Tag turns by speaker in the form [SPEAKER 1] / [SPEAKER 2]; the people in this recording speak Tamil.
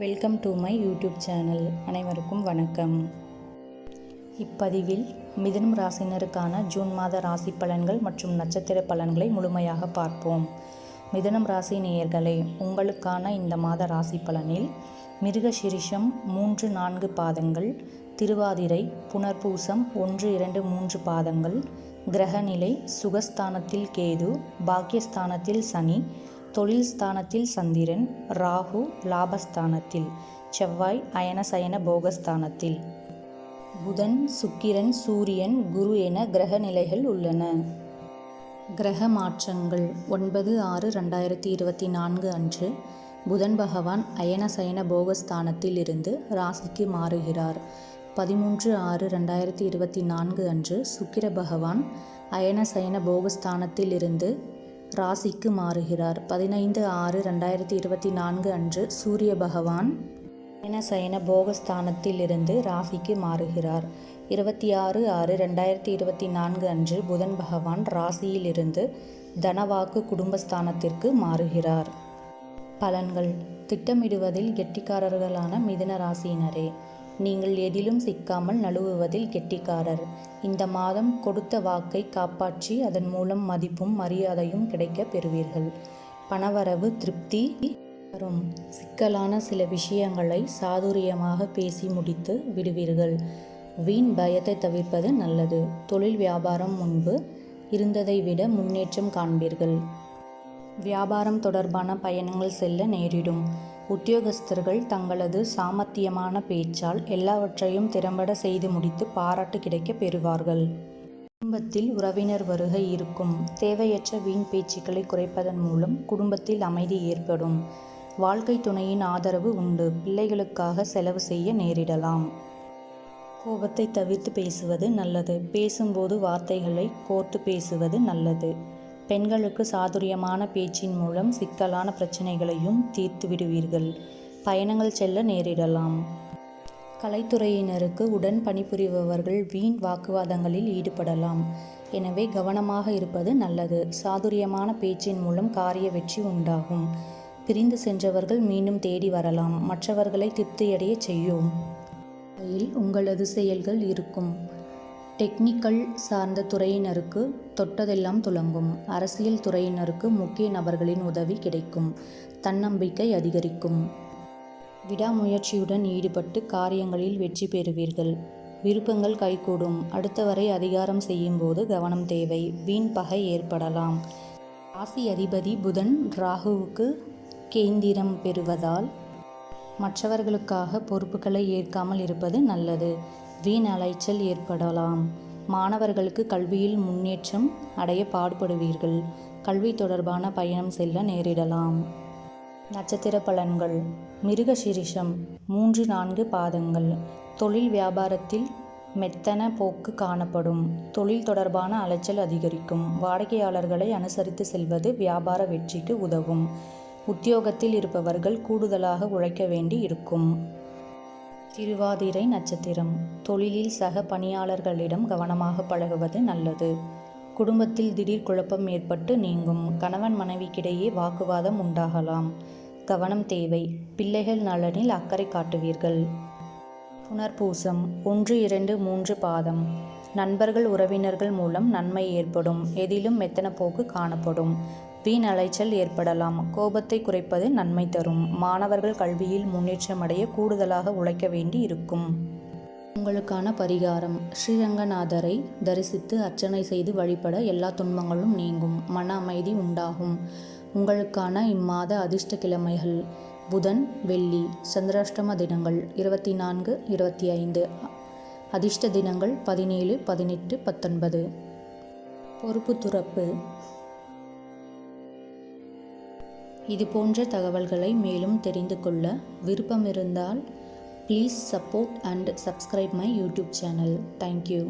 [SPEAKER 1] Welcome to my YouTube channel அனைவருக்கும் வணக்கம். இப்பதிவில் மிதனம் ராசினருக்கான ஜூன் மாத ராசி பலன்கள் மற்றும் நட்சத்திர பலன்களை முழுமையாக பார்ப்போம். மிதனம் ராசி நேயர்களே உங்களுக்கான இந்த மாத ராசி பலனில் மிருகசிரிஷம் மூன்று நான்கு பாதங்கள் திருவாதிரை புனர்பூசம் ஒன்று இரண்டு மூன்று பாதங்கள் கிரகநிலை சுகஸ்தானத்தில் கேது பாக்கியஸ்தானத்தில் சனி தொழில் ஸ்தானத்தில் சந்திரன் ராகு லாபஸ்தானத்தில் செவ்வாய் அயனசயன போகஸ்தானத்தில். புதன் சுக்கிரன் சூரியன் குரு என கிரக நிலைகள் உள்ளன. கிரக மாற்றங்கள் ஒன்பது ஆறு ரெண்டாயிரத்தி இருபத்தி நான்கு அன்று புதன் பகவான் அயனசயன போகஸ்தானத்தில் இருந்து ராசிக்கு மாறுகிறார். பதிமூன்று ஆறு ரெண்டாயிரத்தி இருபத்தி நான்கு அன்று சுக்கிர பகவான் அயனசயன போகஸ்தானத்தில் இருந்து ராசிக்கு மாறுகிறார். பதினைந்து ஆறு ரெண்டாயிரத்தி இருபத்தி நான்கு அன்று சூரிய பகவான் சயன போகஸ்தானத்தில் இருந்து ராசிக்கு மாறுகிறார். இருபத்தி ஆறு ஆறு ரெண்டாயிரத்தி இருபத்தி நான்கு அன்று புதன் பகவான் ராசியிலிருந்து தனவாக்கு குடும்பஸ்தானத்திற்கு மாறுகிறார். பலன்கள். திட்டமிடுவதில் கெட்டிக்காரர்களான மிதுன ராசியினரே நீங்கள் எதிலும் சிக்காமல் நழுவுவதில் கெட்டிக்காரர். இந்த மாதம் கொடுத்த வாக்கை காப்பாற்றி அதன் மூலம் மதிப்பும் மரியாதையும் கிடைக்க பெறுவீர்கள். பணவரவு திருப்தி வரும் சிக்கலான சில விஷயங்களை சாதுரியமாக பேசி முடித்து விடுவீர்கள். வீண் பயத்தை தவிர்ப்பது நல்லது. தொழில் வியாபாரம் முன்பு இருந்ததை விட முன்னேற்றம் காண்பீர்கள். வியாபாரம் தொடர்பான பயணங்கள் செல்ல நேரிடும். உத்தியோகஸ்தர்கள் தங்களது சாமர்த்தியமான பேச்சால் எல்லாவற்றையும் திறம்பட செய்து முடித்து பாராட்டு கிடைக்க பெறுவார்கள். குடும்பத்தில் உறவினர் வருகை இருக்கும். தேவையற்ற வீண் பேச்சுக்களை குறைப்பதன் மூலம் குடும்பத்தில் அமைதி ஏற்படும். வாழ்க்கை துணையின் ஆதரவு உண்டு. பிள்ளைகளுக்காக செலவு செய்ய நேரிடலாம். கோபத்தை தவிர்த்து பேசுவது நல்லது. பேசும்போது வார்த்தைகளை கோர்த்து பேசுவது நல்லது. பெண்களுக்கு சாதுரியமான பேச்சின் மூலம் சிக்கலான பிரச்சனைகளையும் தீர்த்து விடுவீர்கள். பயணங்கள் செல்ல நேரிடலாம். கலைத்துறையினருக்கு உடன் பணிபுரிபவர்கள் வீண் வாக்குவாதங்களில் ஈடுபடலாம். எனவே கவனமாக இருப்பது நல்லது. சாதுரியமான பேச்சின் மூலம் காரிய வெற்றி உண்டாகும். பிரிந்து சென்றவர்கள் மீண்டும் தேடி வரலாம். மற்றவர்களை திருப்தியடைய செய்யும் உங்களது செயல்கள் இருக்கும். டெக்னிக்கல் சார்ந்த துறையினருக்கு தொட்டதெல்லாம் துலங்கும். அரசியல் துறையினருக்கு முக்கிய நபர்களின் உதவி கிடைக்கும். தன்னம்பிக்கை அதிகரிக்கும். விடாமுயற்சியுடன் ஈடுபட்டு காரியங்களில் வெற்றி பெறுவீர்கள். விருப்பங்கள் கைகூடும். அடுத்தவரை அதிகாரம் செய்யும்போது கவனம் தேவை. வீண் பகை ஏற்படலாம். ராசி அதிபதி புதன் ராகுவுக்கு கேந்திரம் பெறுவதால் மற்றவர்களுக்காக பொறுப்புகளை ஏற்காமல் இருப்பது நல்லது. வீண் அலைச்சல் ஏற்படலாம். மாணவர்களுக்கு கல்வியில் முன்னேற்றம் அடைய பாடுபடுவீர்கள். கல்வி தொடர்பான பயணம் செல்ல நேரிடலாம். நட்சத்திர பலன்கள். மிருக சிரிஷம் மூன்று நான்கு பாதங்கள். தொழில் வியாபாரத்தில் மெத்தன போக்கு காணப்படும். தொழில் தொடர்பான அலைச்சல் அதிகரிக்கும். வாடிக்கையாளர்களை அனுசரித்து செல்வது வியாபார வெற்றிக்கு உதவும். உத்தியோகத்தில் இருப்பவர்கள் கூடுதலாக உழைக்க வேண்டி இருக்கும். திருவாதிரை நட்சத்திரம். தொழிலில் சக பணியாளர்களிடம் கவனமாக பழகுவது நல்லது. குடும்பத்தில் திடீர் குழப்பம் ஏற்பட்டு நீங்கும். கணவன் மனைவிக்கிடையே வாக்குவாதம் உண்டாகலாம். கவனம் தேவை. பிள்ளைகள் நலனில் அக்கறை காட்டுவீர்கள். புனர்பூசம். ஒன்று இரண்டு மூன்று பாதம். நண்பர்கள் உறவினர்கள் மூலம் நன்மை ஏற்படும். எதிலும் மெத்தன போக்கு காணப்படும். வீண் அலைச்சல் ஏற்படலாம். கோபத்தை குறைப்பது நன்மை தரும். மாணவர்கள் கல்வியில் முன்னேற்றமடைய கூடுதலாக உழைக்க வேண்டி இருக்கும். உங்களுக்கான பரிகாரம். ஸ்ரீரங்கநாதரை தரிசித்து அர்ச்சனை செய்து வழிபட எல்லா துன்பங்களும் நீங்கும். மன அமைதி உண்டாகும். உங்களுக்கான இம்மாத அதிர்ஷ்ட கிழமைகள் புதன் வெள்ளி சந்திராஷ்டம தினங்கள் இருபத்தி நான்கு இருபத்தி ஐந்து அதிர்ஷ்ட தினங்கள் பதினேழு பதினெட்டு பத்தொன்பது. பொறுப்பு துறப்பு. இது போன்ற தகவல்களை மேலும் தெரிந்து கொள்ள விருப்பம் இருந்தால் please support and subscribe my YouTube channel thank you